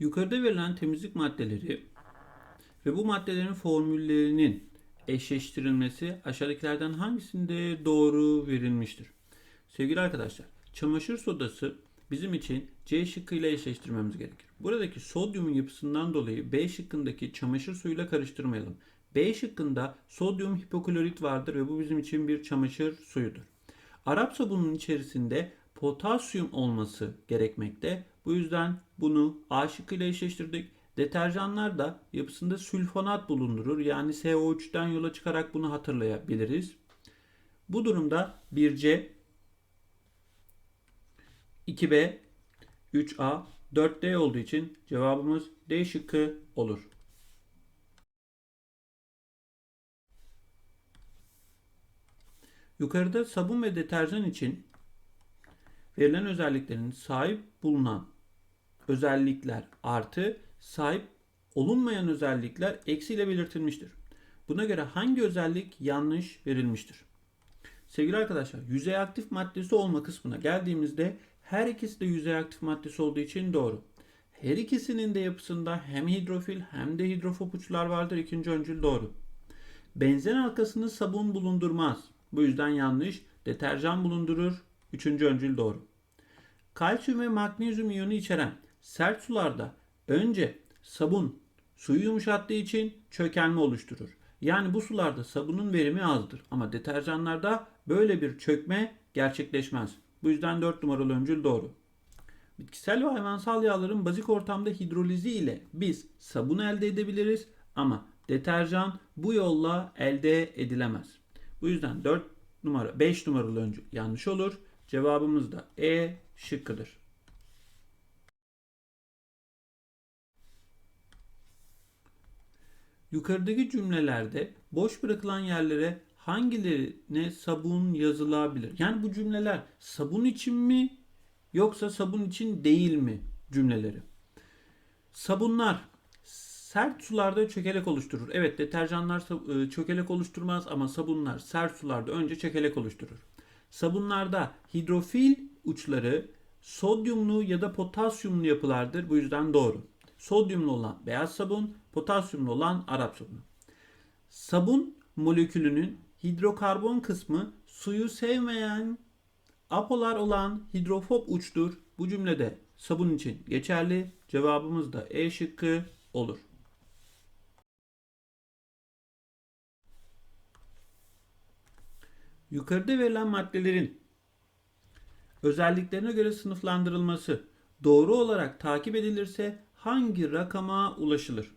Yukarıda verilen temizlik maddeleri ve bu maddelerin formüllerinin eşleştirilmesi aşağıdakilerden hangisinde doğru verilmiştir? Sevgili arkadaşlar, çamaşır sodası bizim için C şıkkıyla eşleştirmemiz gerekir. Buradaki sodyumun yapısından dolayı B şıkkındaki çamaşır suyuyla karıştırmayalım. B şıkkında sodyum hipoklorit vardır ve bu bizim için bir çamaşır suyudur. Arap sabunun içerisinde potasyum olması gerekmekte. Bu yüzden bunu A şıkkıyla eşleştirdik. Deterjanlar da yapısında sülfonat bulundurur. Yani SO3'ten yola çıkarak bunu hatırlayabiliriz. Bu durumda 1C, 2B, 3A, 4D olduğu için cevabımız D şıkkı olur. Yukarıda sabun ve deterjan için verilen özelliklerin sahip bulunan özellikler artı sahip olunmayan özellikler eksiyle belirtilmiştir. Buna göre hangi özellik yanlış verilmiştir? Sevgili arkadaşlar, yüzey aktif maddesi olma kısmına geldiğimizde her ikisi de yüzey aktif maddesi olduğu için doğru. Her ikisinin de yapısında hem hidrofil hem de hidrofob uçlar vardır. İkinci öncül doğru. Benzen halkasında sabun bulundurmaz. Bu yüzden yanlış. Deterjan bulundurur. Üçüncü öncül doğru. Kalsiyum ve magnezyum iyonu içeren sert sularda önce sabun suyu yumuşattığı için çökelme oluşturur. Yani bu sularda sabunun verimi azdır ama deterjanlarda böyle bir çökme gerçekleşmez. Bu yüzden 4 numaralı öncül doğru. Bitkisel ve hayvansal yağların bazik ortamda hidrolizi ile biz sabun elde edebiliriz ama deterjan bu yolla elde edilemez. Bu yüzden 4 numara 5 numaralı öncül yanlış olur. Cevabımız da E şıkkıdır. Yukarıdaki cümlelerde boş bırakılan yerlere hangilerine sabun yazılabilir? Yani bu cümleler sabun için mi yoksa sabun için değil mi cümleleri? Sabunlar sert sularda çökelek oluşturur. Evet deterjanlar e, çökelek oluşturmaz ama sabunlar sert sularda önce çökelek oluşturur. Sabunlarda hidrofil uçları sodyumlu ya da potasyumlu yapılardır. Bu yüzden doğru. Sodyumlu olan beyaz sabun, potasyumlu olan Arap sabunu. Sabun molekülünün hidrokarbon kısmı suyu sevmeyen apolar olan hidrofob uçtur. Bu cümlede sabun için geçerli. Cevabımız da E şıkkı olur. Yukarıda verilen maddelerin özelliklerine göre sınıflandırılması doğru olarak takip edilirse hangi rakama ulaşılır?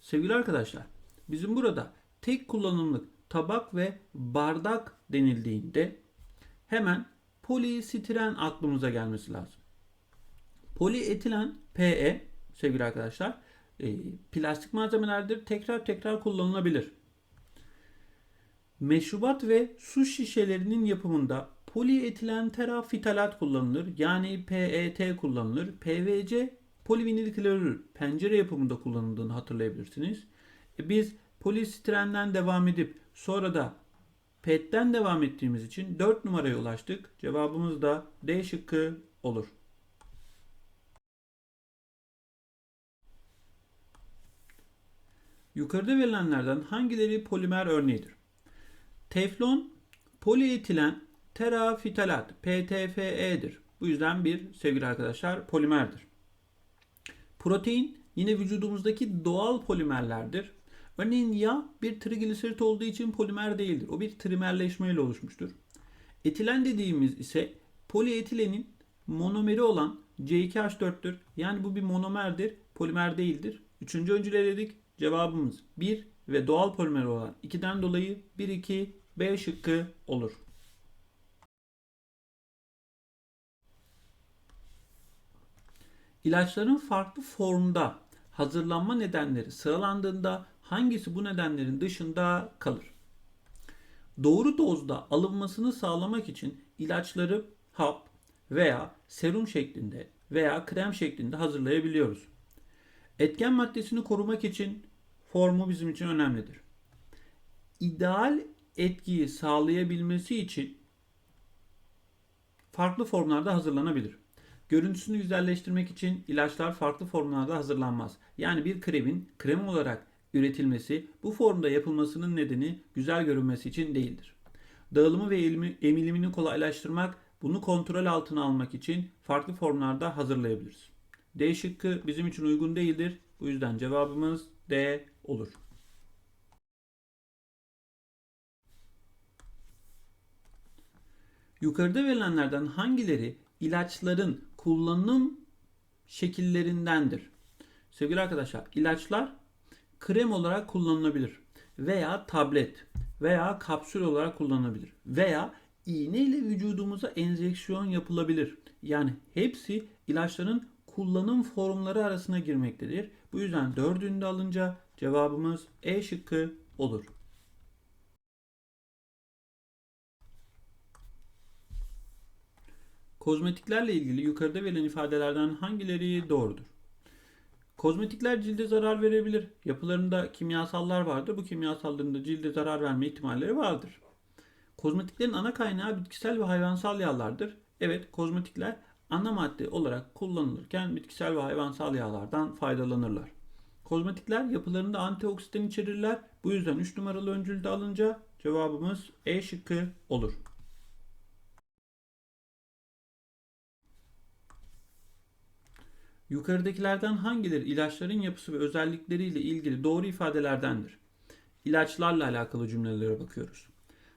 Sevgili arkadaşlar, bizim burada tek kullanımlık tabak ve bardak denildiğinde hemen polistiren aklımıza gelmesi lazım. Polietilen PE sevgili arkadaşlar e, plastik malzemelerdir. Tekrar tekrar kullanılabilir. Meşrubat ve su şişelerinin yapımında polietilen terafitalat kullanılır. Yani PET kullanılır. PVC polivinil klorür pencere yapımında kullanıldığını hatırlayabilirsiniz. E biz polistitrenden devam edip sonra da PET'ten devam ettiğimiz için 4 numaraya ulaştık. Cevabımız da D şıkkı olur. Yukarıda verilenlerden hangileri polimer örneğidir? Teflon polietilen terafitalat PTFE'dir. Bu yüzden bir sevgili arkadaşlar polimerdir. Protein yine vücudumuzdaki doğal polimerlerdir. Örneğin yağ bir trigliserit olduğu için polimer değildir. O bir trimerleşmeyle oluşmuştur. Etilen dediğimiz ise polietilenin monomeri olan C2H4'tür. Yani bu bir monomerdir, polimer değildir. Üçüncü öncül eledik. Cevabımız 1 ve doğal polimer olan 2'den dolayı 1, 2, B şıkkı olur. İlaçların farklı formda hazırlanma nedenleri sıralandığında hangisi bu nedenlerin dışında kalır? Doğru dozda alınmasını sağlamak için ilaçları hap veya serum şeklinde veya krem şeklinde hazırlayabiliyoruz. Etken maddesini korumak için formu bizim için önemlidir. İdeal etkiyi sağlayabilmesi için farklı formlarda hazırlanabilir. Görüntüsünü güzelleştirmek için ilaçlar farklı formlarda hazırlanmaz. Yani bir kremin krem olarak üretilmesi bu formda yapılmasının nedeni güzel görünmesi için değildir. Dağılımı ve emilimini kolaylaştırmak, bunu kontrol altına almak için farklı formlarda hazırlayabiliriz. D şıkkı bizim için uygun değildir. Bu yüzden cevabımız D olur. Yukarıda verilenlerden hangileri ilaçların kullanım şekillerindendir? Sevgili arkadaşlar, ilaçlar krem olarak kullanılabilir veya tablet veya kapsül olarak kullanılabilir veya iğne ile vücudumuza enjeksiyon yapılabilir. Yani hepsi ilaçların kullanım formları arasına girmektedir. Bu yüzden dördünü de alınca cevabımız E şıkkı olur. Kozmetiklerle ilgili yukarıda verilen ifadelerden hangileri doğrudur? Kozmetikler cilde zarar verebilir. Yapılarında kimyasallar vardır. Bu kimyasalların da cilde zarar verme ihtimalleri vardır. Kozmetiklerin ana kaynağı bitkisel ve hayvansal yağlardır. Evet, kozmetikler ana madde olarak kullanılırken bitkisel ve hayvansal yağlardan faydalanırlar. Kozmetikler yapılarında antioksidan içerirler. Bu yüzden 3 numaralı öncülde alınca cevabımız E şıkkı olur. Yukarıdakilerden hangileri ilaçların yapısı ve özellikleriyle ilgili doğru ifadelerdendir? İlaçlarla alakalı cümlelere bakıyoruz.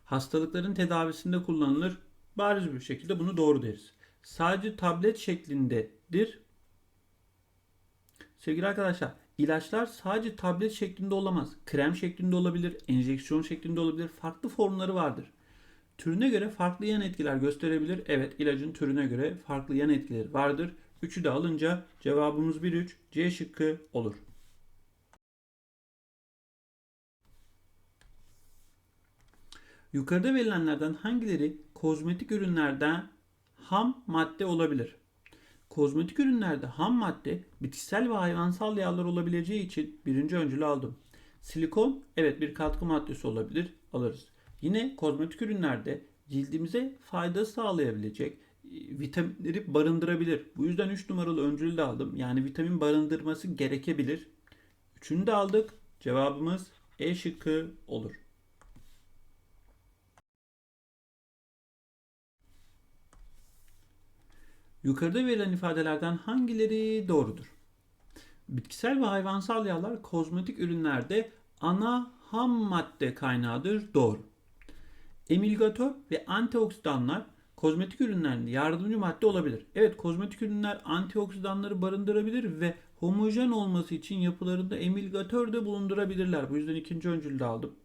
Hastalıkların tedavisinde kullanılır. Bariz bir şekilde bunu doğru deriz. Sadece tablet şeklindedir. Sevgili arkadaşlar, ilaçlar sadece tablet şeklinde olamaz. Krem şeklinde olabilir, enjeksiyon şeklinde olabilir. Farklı formları vardır. Türüne göre farklı yan etkiler gösterebilir. Evet, ilacın türüne göre farklı yan etkileri vardır. Üçü de alınca cevabımız 1-3 C şıkkı olur. Yukarıda verilenlerden hangileri kozmetik ürünlerden ham madde olabilir? Kozmetik ürünlerde ham madde bitkisel ve hayvansal yağlar olabileceği için birinci öncülü aldım. Silikon evet bir katkı maddesi olabilir alırız. Yine kozmetik ürünlerde cildimize fayda sağlayabilecek vitaminleri barındırabilir. Bu yüzden 3 numaralı öncülü de aldım. Yani vitamin barındırması gerekebilir. Üçünü de aldık. Cevabımız E şıkkı olur. Yukarıda verilen ifadelerden hangileri doğrudur? Bitkisel ve hayvansal yağlar kozmetik ürünlerde ana ham madde kaynağıdır. Doğru. Emilgatör ve antioksidanlar kozmetik ürünlerinde yardımcı madde olabilir. Evet kozmetik ürünler antioksidanları barındırabilir ve homojen olması için yapılarında emilgatör de bulundurabilirler. Bu yüzden ikinci öncülde aldım.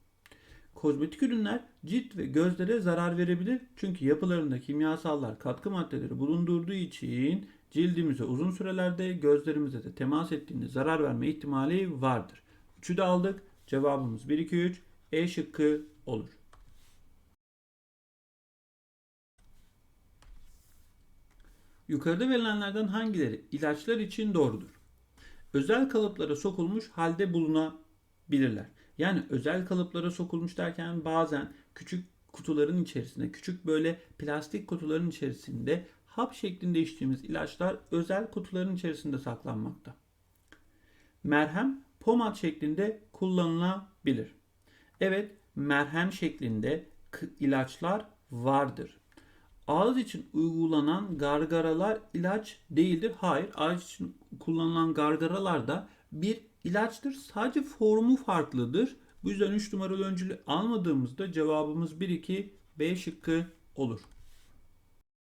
Kozmetik ürünler cilt ve gözlere zarar verebilir. Çünkü yapılarında kimyasallar, katkı maddeleri bulundurduğu için cildimize uzun sürelerde gözlerimize de temas ettiğinde zarar verme ihtimali vardır. Üçü de aldık. Cevabımız 1 2 3 E şıkkı olur. Yukarıda verilenlerden hangileri ilaçlar için doğrudur? Özel kalıplara sokulmuş halde bulunabilirler. Yani özel kalıplara sokulmuş derken bazen küçük kutuların içerisinde, küçük böyle plastik kutuların içerisinde hap şeklinde içtiğimiz ilaçlar özel kutuların içerisinde saklanmakta. Merhem pomat şeklinde kullanılabilir. Evet, merhem şeklinde ilaçlar vardır. Ağız için uygulanan gargaralar ilaç değildir. Hayır, ağız için kullanılan gargaralar da bir ilaçtır. Sadece formu farklıdır. Bu yüzden 3 numaralı öncülü almadığımızda cevabımız 1-2 B şıkkı olur.